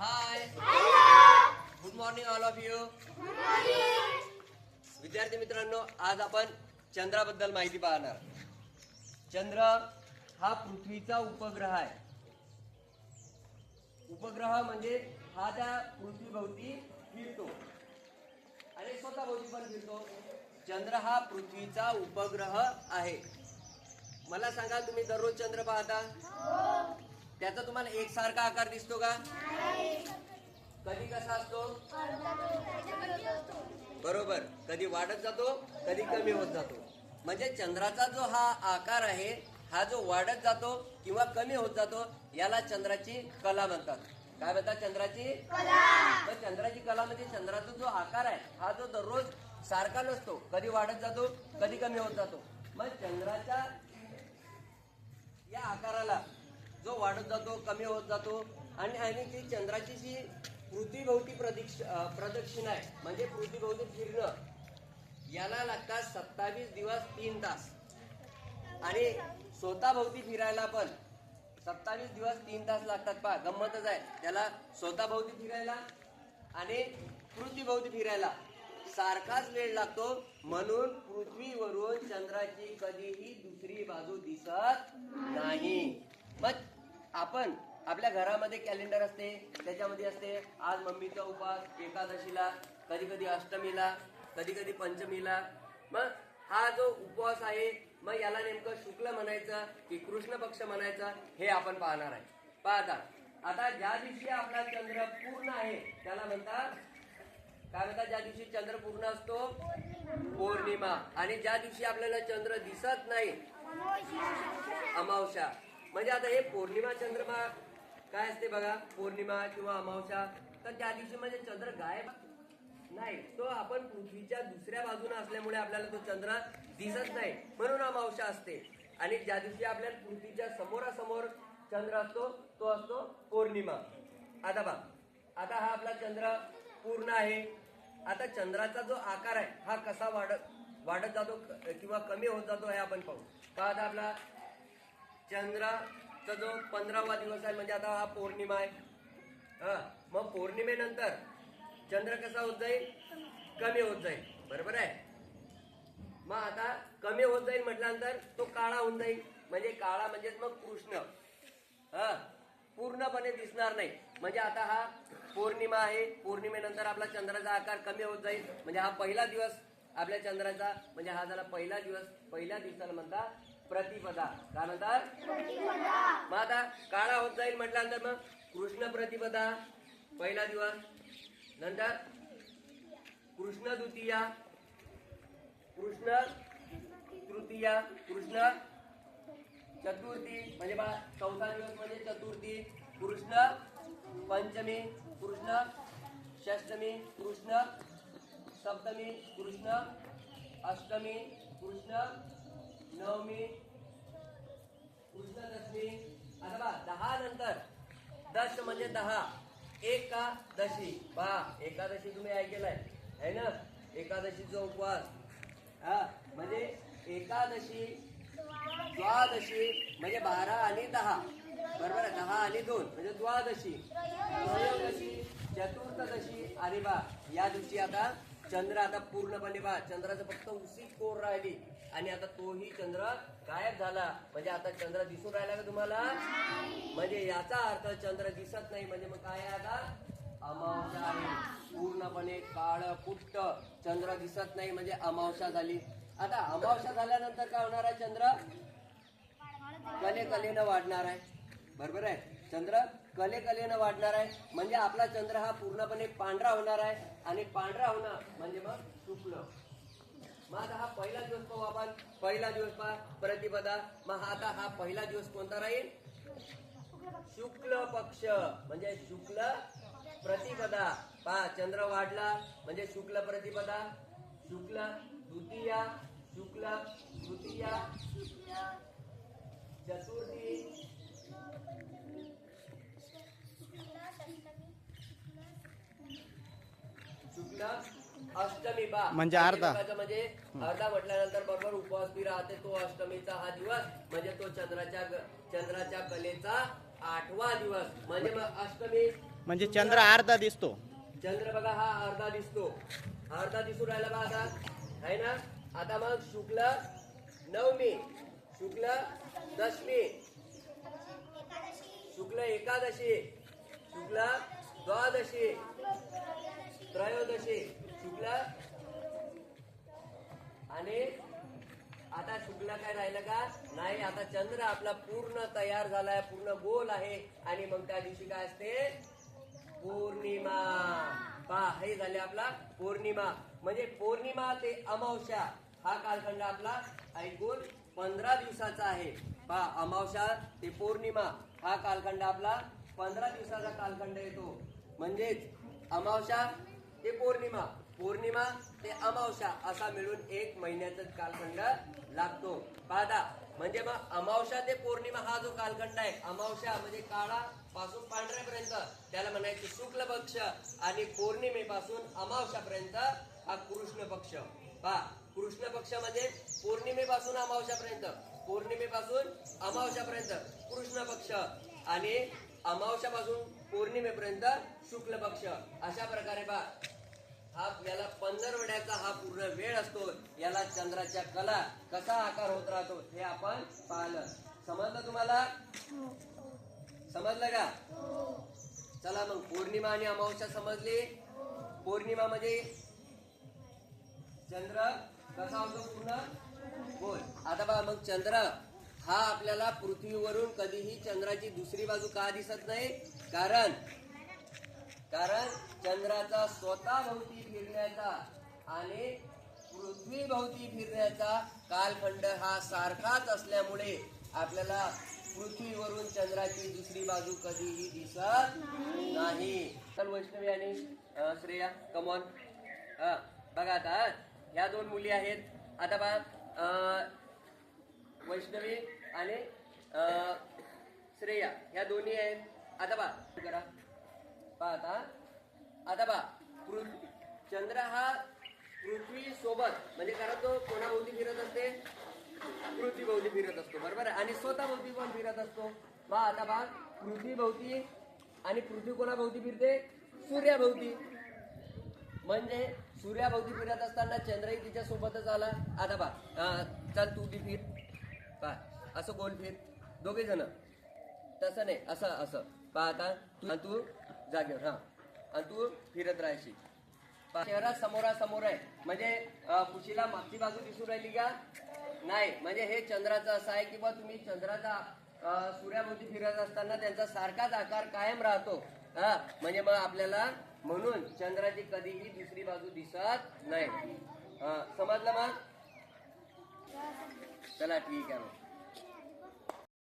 Hi good morning all of you विद्यार्थी मित्रांनो आज आपण चंद्राबद्दल माहिती पाहणार. चंद्र हा पृथ्वीचा उपग्रह आहे. उपग्रह म्हणजे हा त्या पृथ्वीभोवती फिरतो. आणि स्वतः भोवती पण फिरतो. चंद्र हा पृथ्वीचा उपग्रह आहे. मला सांगा तुम्ही दररोज चंद्र पाहता? त्याचा तुम्हाला एकसारखा आकार दिसतो का? कधी कसा असतो? बरोबर. कधी वाढत जातो कधी कमी होत जातो. म्हणजे चंद्राचा जो हा आकार आहे हा जो वाढत जातो किंवा कमी होत जातो याला चंद्राची कला म्हणतात. काय म्हणतात चंद्राची? तर चंद्राची कला म्हणजे चंद्राचा जो आकार आहे हा जो दररोज सारखा नसतो. कधी वाढत जातो कधी कमी होत जातो. मग चंद्राच्या या आकाराला जो वाढत जातो कमी होत जातो आणि आणि ती चंद्राची जी पृथ्वीभोवती प्रदिक्ष प्रदक्षिणा आहे म्हणजे पृथ्वीभोवती फिरणं याला लागतात सत्तावीस दिवस तीन तास. आणि स्वतःभोवती फिरायला पण सत्तावीस दिवस तीन तास लागतात पहा गंमतच आहे. त्याला स्वतःभोवती फिरायला आणि पृथ्वीभोवती फिरायला सारखाच वेळ लागतो. म्हणून पृथ्वीवरून चंद्राची कधीही दुसरी बाजू दिसत नाही. मग आपण आपल्या घरामध्ये कॅलेंडर असते त्याच्यामध्ये असते आज मम्मीचा उपवास एकादशीला कधी कधी अष्टमीला कधी कधी पंचमीला. मग हा जो उपवास आहे मग याला नेमकं शुक्ल म्हणायचं की कृष्ण पक्ष म्हणायचं हे आपण पाहणार आहे. पाहता. आता ज्या दिवशी आपला चंद्र पूर्ण आहे त्याला म्हणतात काय म्हणतात ज्या दिवशी चंद्र पूर्ण असतो? पौर्णिमा. आणि ज्या दिवशी आपल्याला चंद्र दिसत नाही अमावस्या. म्हणजे आता हे पौर्णिमा चंद्रमा काय असते बघा? पौर्णिमा किंवा अमावस्या तर त्या दिवशी म्हणजे चंद्र गायब नाही. तो आपण पृथ्वीच्या दुसऱ्या बाजूने असल्यामुळे आपल्याला तो चंद्र दिसत नाही. म्हणून अमावस्या असते. आणि ज्या दिवशी आपल्याला पृथ्वीच्या समोरासमोर चंद्र असतो तो असतो पौर्णिमा. आता बघ. आता हा आपला चंद्र पूर्ण आहे. आता चंद्राचा जो आकार आहे हा कसा वाढत वाढत जातो किंवा कमी होत जातो हे आपण पाहू. का आता आपला चंद्राचा जो पंधरावा दिवस आहे म्हणजे आता हा पौर्णिमा आहे. हा मग पौर्णिमेनंतर चंद्र कसा होत जाईल? कमी होत जाईल. बरोबर आहे? मग आता कमी होत जाईल म्हटल्यानंतर तो काळा होऊन जाईल. म्हणजे काळा म्हणजेच मग कृष्ण. हा पूर्णपणे दिसणार नाही. म्हणजे आता हा पौर्णिमा आहे. पौर्णिमेनंतर आपला चंद्राचा आकार कमी होत जाईल. म्हणजे हा पहिला दिवस आपल्या चंद्राचा म्हणजे हा झाला पहिला दिवस. पहिल्या दिवसाला म्हणता प्रतिपदा. म्हणतात मग आता काळा होत जाईल म्हटल्यानंतर मग कृष्ण प्रतिपदा पहिला दिवस. नंतर कृष्ण द्वितीया कृष्ण तृतीया कृष्ण चतुर्थी. म्हणजे बा चौथा दिवस म्हणजे चतुर्थी कृष्ण पंचमी कृष्ण षष्टमी कृष्ण सप्तमी कृष्ण अष्टमी कृष्ण नवमी कृष्णदशमी अथवा दहा नंतर दश म्हणजे दहा एकादशी. पहा एकादशी तुम्ही ऐकलाय है ना? एकादशीचा उपवास हा म्हणजे एकादशी द्वादशी म्हणजे बारा आणि दहा. बरोबर दहा आणि दोन म्हणजे द्वादशी. त्रयोदशी चतुर्थदशी आणि बा या दिवशी आता चंद्र आता पूर्णपणे बा चंद्राचं फक्त उशी कोर राहिली. आणि आता तोही चंद्र गायब झाला. म्हणजे आता चंद्र दिसून राहिला का तुम्हाला? म्हणजे याचा अर्थ चंद्र दिसत नाही. म्हणजे मग काय आहे आता? अमावस्या आहे. पूर्णपणे काळ पुट्ट. चंद्र दिसत नाही म्हणजे अमावस्या झाली. आता अमावस्या झाल्यानंतर काय होणार आहे चंद्र? कले कलेनं वाढणार आहे. बरोबर आहे? चंद्र कले कलेनं वाढणार आहे. म्हणजे आपला चंद्र हा पूर्णपणे पांढरा होणार आहे. आणि पांढरा होणार म्हणजे मग शुक्ल. मग आता हा पहिला दिवस पाहू आपण पहिला दिवस पहा प्रतिपदा. मग आता हा पहिला दिवस कोणता राहील? शुक्ल पक्ष. म्हणजे शुक्ल प्रतिपदा. पहा चंद्र वाढला म्हणजे शुक्ल प्रतिपदा. शुक्ल द्वितीया. शुक्ल तृतीया. चतुर्थी शुक्ल अष्टमी बा. म्हणजे अर्धा. म्हणजे अर्धा म्हटल्यानंतर बरोबर उपवास बी राहते तो अष्टमीचा हा दिवस. म्हणजे तो चंद्राच्या चंद्राच्या कलेचा आठवा दिवस. म्हणजे मग अष्टमी म्हणजे चंद्र अर्धा दिसतो. चंद्र बघा हा अर्धा दिसतो. अर्धा दिसून राहिला बा आता. आहे ना? आता मग शुक्ल नवमी. शुक्ल दशमी. शुक्ल एकादशी. शुक्ल द्वादशी. त्रयोदशी शुक्ल. आणि आता शुक्ल काय राहिलं का? नाही आता चंद्र आपला पूर्ण तयार झालाय पूर्ण गोल आहे. आणि मग त्या दिवशी काय असते? पौर्णिमा. पा हे झाले आपला पौर्णिमा. म्हणजे पौर्णिमा ते अमावस्या. हा कालखंड आपला ऐकून पंधरा दिवसाचा आहे. पा अमावस्या ते पौर्णिमा. हा कालखंड आपला पंधरा दिवसाचा कालखंड येतो. म्हणजेच अमावस्या ते पौर्णिमा. पौर्णिमा ते अमावस्या असा मिळून एक महिन्याचा कालखंड लागतो. पादा म्हणजे मग अमावस्या ते पौर्णिमा हा जो कालखंड आहे अमावस्या म्हणजे काळा पासून पांढऱ्यापर्यंत त्याला म्हणायचे शुक्ल पक्ष आणि पौर्णिमेपासून अमावस्यापर्यंत हा कृष्ण पक्ष पा कृष्ण पक्ष म्हणजे पौर्णिमेपासून अमावस्यापर्यंत पौर्णिमेपासून अमावस्यापर्यंत कृष्ण पक्ष आणि अमावस्यापासून पौर्णिमेपर्यंत शुक्ल पक्ष अशा प्रकारे पा हा याला पंधरवड्याचा हा पूर्ण वेळ असतो. याला चंद्राच्या कला कसा आकार होत राहतो हे आपण पाहिलं. समजलं तुम्हाला? समजलं का? चला मग पौर्णिमा आणि अमावस्या समजली. पौर्णिमा म्हणजे चंद्र कसा होतो पूर्ण? बोल. आता बघा मग चंद्र हा आपल्याला पृथ्वीवरून कधीही चंद्राची दुसरी बाजू का दिसत नाही? कारण कारण चंद्राचा स्वतः भोवती फिरण्याचा आणि पृथ्वी भोवती फिरण्याचा कालखंड हा सारखाच असल्यामुळे आपल्याला पृथ्वीवरून चंद्राची दुसरी बाजू कधीही दिसत नाही. तर वैष्णवी आणि श्रेया कमॉन बघा आता ह्या दोन मुली आहेत. आता बघा वैष्णवी आणि श्रेया ह्या दोन्ही आहेत. आता बा करा पहा आता आता पहा पृथ्वी चंद्र हा पृथ्वी सोबत म्हणजे कारण तो कोणाभोवती फिरत असते? पृथ्वी भोवती फिरत असतो बरोबर आहे? आणि स्वतः भोवती पण फिरत असतो. बा आता बा पृथ्वी भोवती आणि पृथ्वी कोणाभोवती फिरते? सूर्याभोवती. म्हणजे सूर्याभोवती फिरत असताना चंद्रही तिच्या सोबतच आला. आता बा चल तू बी फिर. पा असं गोल फिर. दोघे जण तसं नाही असं असं. पाहता आता तू जागेवर हा. आणि तू फिरत राहायची. शहरात समोरासमोर आहे. म्हणजे कुशीला मागची बाजू दिसून राहिली का? नाही. म्हणजे हे चंद्राचं असं आहे की बा तुम्ही चंद्राचा सूर्यामध्ये सूर्याभोवती फिरत असताना त्यांचा सारखाच आकार कायम राहतो. हा. म्हणजे मग आपल्याला म्हणून चंद्राची कधीही दुसरी बाजू दिसत नाही. हा, समजलं मग? चला ठीक आहे मग.